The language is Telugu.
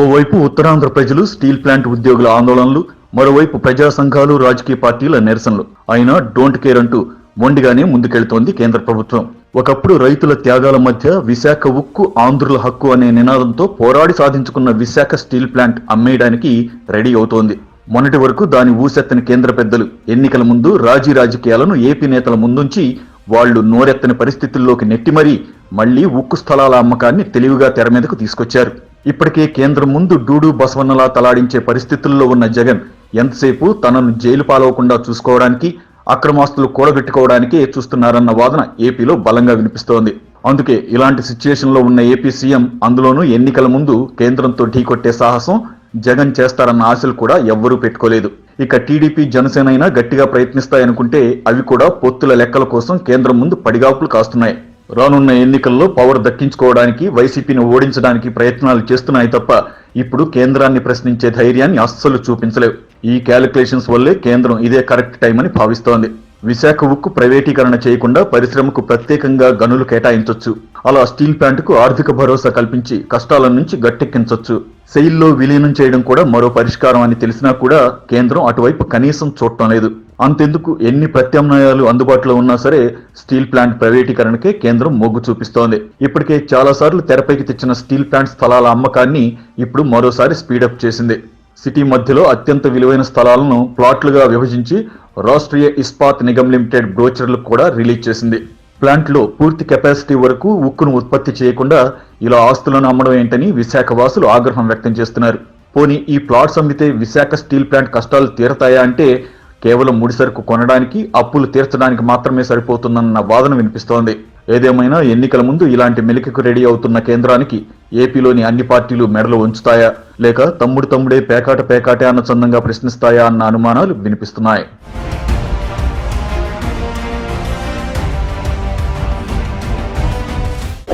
ఓవైపు ఉత్తరాంధ్ర ప్రజలు స్టీల్ ప్లాంట్ ఉద్యోగుల ఆందోళనలు మరోవైపు ప్రజా సంఘాలు రాజకీయ పార్టీల నిరసనలు. అయినా డోంట్ కేర్ అంటూ మొండిగానే ముందుకెళ్తోంది కేంద్ర ప్రభుత్వం. ఒకప్పుడు రైతుల త్యాగాల మధ్య విశాఖ ఉక్కు ఆంధ్రుల హక్కు అనే నినాదంతో పోరాడి సాధించుకున్న విశాఖ స్టీల్ ప్లాంట్ అమ్మేయడానికి రెడీ అవుతోంది. మొన్నటి వరకు దాని ఊసెత్తని కేంద్ర పెద్దలు ఎన్నికల ముందు రాజీ రాజకీయాలను ఏపీ నేతల ముందుంచి వాళ్ళు నోరెత్తని పరిస్థితుల్లోకి నెట్టి మరీ మళ్ళీ ఉక్కు స్థలాల అమ్మకాన్ని తెలివిగా తెర మీదకు తీసుకొచ్చారు. ఇప్పటికే కేంద్రం ముందు డూడు బసవన్నలా తలాడించే పరిస్థితుల్లో ఉన్న జగన్ ఎంతసేపు తనను జైలు పాలవకుండా చూసుకోవడానికి అక్రమాస్తులు కూడబెట్టుకోవడానికే చూస్తున్నారన్న వాదన ఏపీలో బలంగా వినిపిస్తోంది. అందుకే ఇలాంటి సిచ్యుయేషన్లో ఉన్న ఏపీ సీఎం అందులోనూ ఎన్నికల ముందు కేంద్రంతో ఢీకొట్టే సాహసం జగన్ చేస్తారన్న ఆశలు కూడా ఎవ్వరూ పెట్టుకోలేదు. ఇక టీడీపీ జనసేన అయినా గట్టిగా ప్రయత్నిస్తాయనుకుంటే అవి కూడా పొత్తుల లెక్కల కోసం కేంద్రం ముందు పడిగాపులు కాస్తున్నాయి. రానున్న ఎన్నికల్లో పవర్ దక్కించుకోవడానికి వైసీపీని ఓడించడానికి ప్రయత్నాలు చేస్తున్నాయి తప్ప ఇప్పుడు కేంద్రాన్ని ప్రశ్నించే ధైర్యాన్ని అస్సలు చూపించలేవు. ఈ క్యాలిక్యులేషన్స్ వల్లే కేంద్రం ఇదే కరెక్ట్ టైం అని భావిస్తోంది. విశాఖ ఉక్కు ప్రైవేటీకరణ చేయకుండా పరిశ్రమకు ప్రత్యేకంగా గనులు కేటాయించొచ్చు. అలా స్టీల్ ప్లాంట్కు ఆర్థిక భరోసా కల్పించి కష్టాల నుంచి గట్టెక్కించొచ్చు. సెయిల్లో విలీనం చేయడం కూడా మరో పరిష్కారం అని తెలిసినా కూడా కేంద్రం అటువైపు కనీసం చూడటం లేదు. అంతెందుకు ఎన్ని ప్రత్యామ్నాయాలు అందుబాటులో ఉన్నా సరే స్టీల్ ప్లాంట్ ప్రైవేటీకరణకే కేంద్రం మొగ్గు చూపిస్తోంది. ఇప్పటికే చాలాసార్లు తెరపైకి తెచ్చిన స్టీల్ ప్లాంట్ స్థలాల అమ్మకాన్ని ఇప్పుడు మరోసారి స్పీడప్ చేసింది. సిటీ మధ్యలో అత్యంత విలువైన స్థలాలను ప్లాట్లుగా విభజించి రాష్ట్రీయ ఇస్పాత్ నిగమ్ లిమిటెడ్ బ్రోచర్లు కూడా రిలీజ్ చేసింది. ప్లాంట్లో పూర్తి కెపాసిటీ వరకు ఉక్కును ఉత్పత్తి చేయకుండా ఇలా ఆస్తులను అమ్మడం ఏంటని విశాఖ వాసులు ఆగ్రహం వ్యక్తం చేస్తున్నారు. పోనీ ఈ ప్లాట్స్ అమ్మితే విశాఖ స్టీల్ ప్లాంట్ కష్టాలు తీరతాయా అంటే కేవలం ముడిసరుకు కొనడానికి అప్పులు తీర్చడానికి మాత్రమే సరిపోతుందన్న వాదన వినిపిస్తోంది. ఏదేమైనా ఎన్నికల ముందు ఇలాంటి మెలికకు రెడీ అవుతున్న కేంద్రానికి ఏపీలోని అన్ని పార్టీలు మెడలు ఉంచుతాయా లేక తమ్ముడు తమ్ముడే పేకాట పేకాటే అన్న చందంగా ప్రశ్నిస్తాయా అన్న అనుమానాలు వినిపిస్తున్నాయి.